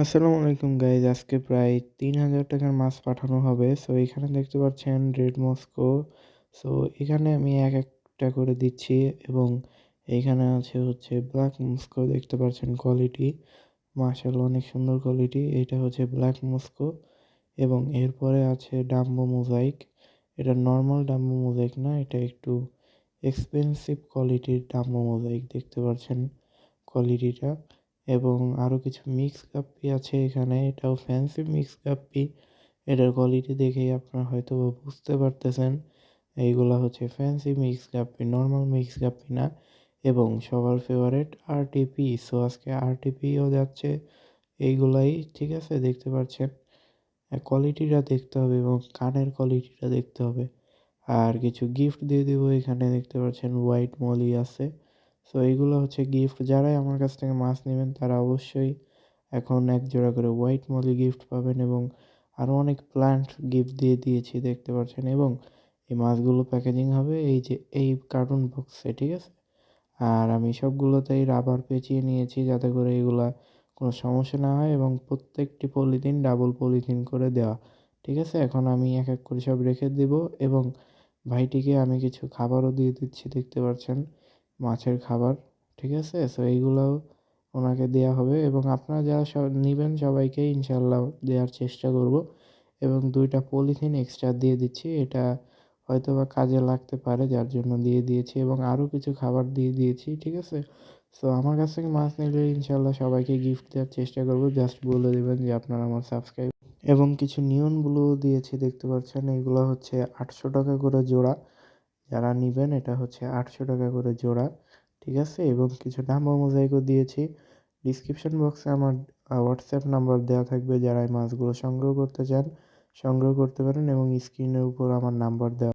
আসসালামু আলাইকুম গাইজ আজকে প্রায় তিন হাজার টাকার মাছ পাঠানো হবে। সো এখানে দেখতে পাচ্ছেন রেড মস্কো সো এখানে আমি এক একটা করে দিচ্ছি এবং এখানে আছে হচ্ছে ব্ল্যাক মস্কো দেখতে পাচ্ছেন কোয়ালিটি মার্শাল অনেক সুন্দর কোয়ালিটি এটা হচ্ছে ব্ল্যাক মস্কো এবং এরপরে আছে ডাম্বো মোজাইক এটা নর্মাল ডাম্বো মোজাইক না, এটা একটু এক্সপেন্সিভ কোয়ালিটির ডাম্বো মোজাইক দেখতে পাচ্ছেন কোয়ালিটিটা এবং আরও কিছু মিক্স কাপ্পি আছে এখানে। এটাও ফ্যান্সি মিক্স কাপ্পি এটার কোয়ালিটি দেখেই আপনারা হয়তো বুঝতে পারতেছেন। এইগুলা হচ্ছে fancy mix guppy normal mix guppy না। এবং সবার ফেভারেট আরটিপি সো আজকে আরটিপিও যাচ্ছে এইগুলাই, ঠিক আছে? দেখতে পাচ্ছেন। কোয়ালিটিটা দেখতে হবে এবং কানের কোয়ালিটিটা দেখতে হবে। আর কিছু গিফট দিয়ে দেবো এখানে, দেখতে পাচ্ছেন হোয়াইট মলি আছে। সো এইগুলো হচ্ছে গিফট যারাই আমার কাছ থেকে মাছ নেবেন, তারা অবশ্যই এখন এক জোড়া করে হোয়াইট মলি গিফট পাবেন এবং আরও অনেক প্ল্যান্ট গিফট দিয়ে দিয়েছি, দেখতে পাচ্ছেন। এবং এই মাছগুলো প্যাকেজিং হবে এই যে, এই কার্টুন বক্সে ঠিক আছে? আর আমি সবগুলোতেই রাবার পেঁচিয়ে নিয়েছি যাতে করে এগুলা কোনো সমস্যা না হয় এবং প্রত্যেকটি পলিথিন ডাবল পলিথিন করে দেওয়া, ঠিক আছে? এখন আমি এক এক করে সব রেখে দেব এবং ভাইটিকে আমি কিছু খাবারও দিয়ে দিচ্ছি, দেখতে পাচ্ছেন। মাছের খাবার, ঠিক আছে? সো এইগুলোও ওনাকে দেওয়া হবে এবং আপনারা যারা সব নেবেন সবাইকে ইনশাল্লাহ দেওয়ার চেষ্টা করব এবং দুইটা পলিথিন এক্সট্রা দিয়ে দিচ্ছি। এটা হয়তো বা কাজে লাগতে পারে, যার জন্য দিয়ে দিয়েছি এবং আরও কিছু খাবার দিয়ে দিয়েছি, ঠিক আছে? সো আমার কাছ থেকে মাছ নিলে ইনশাল্লাহ সবাইকে গিফট দেওয়ার চেষ্টা করব। জাস্ট বলে দেবেন যে আপনারা আমার সাবস্ক্রাইব এবং কিছু নিয়ন ব্লু দিয়েছি, দেখতে পাচ্ছেন? এগুলো হচ্ছে আটশো টাকা করে জোড়া। যারা নেবেন, এটা হচ্ছে আটশো টাকা করে জোড়া, ঠিক আছে? এবং কিছু নাম্বার মোজাইকও দিয়েছি। ডিসক্রিপশন বক্সে আমার হোয়াটসঅ্যাপ নাম্বার দেওয়া থাকবে, যারা এই মাছগুলো সংগ্রহ করতে চান, সংগ্রহ করতে পারেন এবং স্ক্রিনের উপর আমার নাম্বার দেওয়া